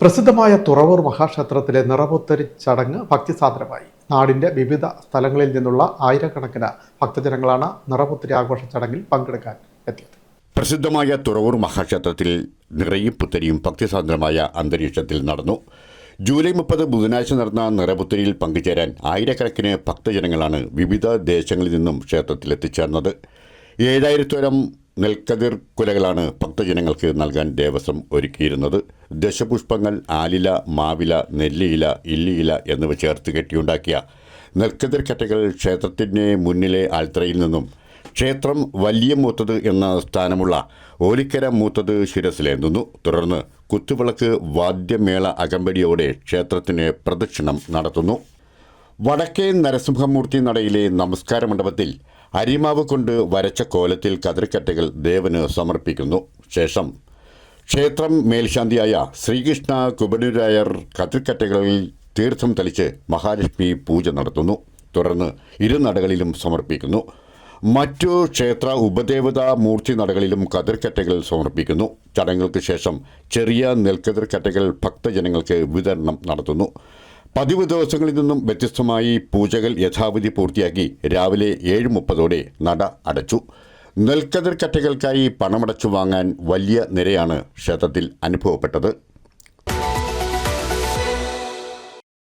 പ്രസിദ്ധമായ തുറവൂർ മഹാക്ഷേത്രത്തിലെ നിറപുത്തരി ചടങ്ങ് ഭക്തിസാന്ദ്രമായി നാടിന്റെ വിവിധ സ്ഥലങ്ങളിൽ നിന്നുള്ള ആയിരക്കണക്കിന് ഭക്തജനങ്ങളാണ് നിറപുത്തരി ആഘോഷ ചടങ്ങിൽ പങ്കെടുക്കാൻ എത്തിയത്. പ്രസിദ്ധമായ തുറവൂർ മഹാക്ഷേത്രത്തിൽ നിറയും പുത്തരിയും ഭക്തിസാന്ദ്രമായ അന്തരീക്ഷത്തിൽ നടന്നു. ജൂലൈ മുപ്പത് ബുധനാഴ്ച നടന്ന നിറപുത്തരിയിൽ പങ്കുചേരാൻ ആയിരക്കണക്കിന് ഭക്തജനങ്ങളാണ് വിവിധ ദേശങ്ങളിൽ നിന്നും ക്ഷേത്രത്തിൽ എത്തിച്ചേർന്നത് ഏഴായിരത്തോളം നെൽക്കതിർ കുലകളാണ് ഭക്തജനങ്ങൾക്ക് നൽകാൻ ദേവസ്വം ഒരുക്കിയിരുന്നത്. ദശപുഷ്പങ്ങൾ ആലില മാവില നെല്ലിയില ഇല്ലിയില എന്നിവ ചേർത്ത് കെട്ടിയുണ്ടാക്കിയ നെൽക്കതിർ കറ്റകൾ ക്ഷേത്രത്തിന് മുന്നിലെ ആൽത്രയിൽ നിന്നും ക്ഷേത്രം വലിയ മൂത്തത് എന്ന സ്ഥാനമുള്ള ഓലിക്കര മൂത്തത് ശിരസിലേന്തുന്നു തുടർന്ന് കുത്തുവിളക്ക് വാദ്യമേള അകമ്പടിയോടെ ക്ഷേത്രത്തിന് പ്രദക്ഷിണം നടത്തുന്നു. വടക്കേ നരസിംഹമൂർത്തി നടയിലെ നമസ്കാര മണ്ഡപത്തിൽ അരിമാവ് കൊണ്ട് വരച്ച കോലത്തിൽ കതിർക്കറ്റകൾ ദേവന് സമർപ്പിക്കുന്നു. ശേഷം ക്ഷേത്രം മേൽശാന്തിയായ ശ്രീകൃഷ്ണ കുബനുരായർ കതിർക്കറ്റകളിൽ തീർത്ഥം തളിച്ച് മഹാലക്ഷ്മി പൂജ നടത്തുന്നു. തുടർന്ന് ഇരുനടകളിലും സമർപ്പിക്കുന്നു. മറ്റു ക്ഷേത്ര ഉപദേവതാ മൂർത്തി നടകളിലും കതിർക്കറ്റകൾ സമർപ്പിക്കുന്നു. ചടങ്ങുകൾക്ക് ശേഷം ചെറിയ നെൽക്കതിർക്കറ്റകൾ ഭക്തജനങ്ങൾക്ക് വിതരണം നടത്തുന്നു. പതിവ് ദിവസങ്ങളിൽ നിന്നും വ്യത്യസ്തമായി പൂജകൾ യഥാവിധി പൂർത്തിയാക്കി രാവിലെ ഏഴ് മുപ്പതോടെ നട അടച്ചു. നെൽക്കതിർ കറ്റകൾക്കായി പണമടച്ചു വാങ്ങാൻ വലിയ നിരയാണ് ക്ഷേത്രത്തിൽ അനുഭവപ്പെട്ടത്.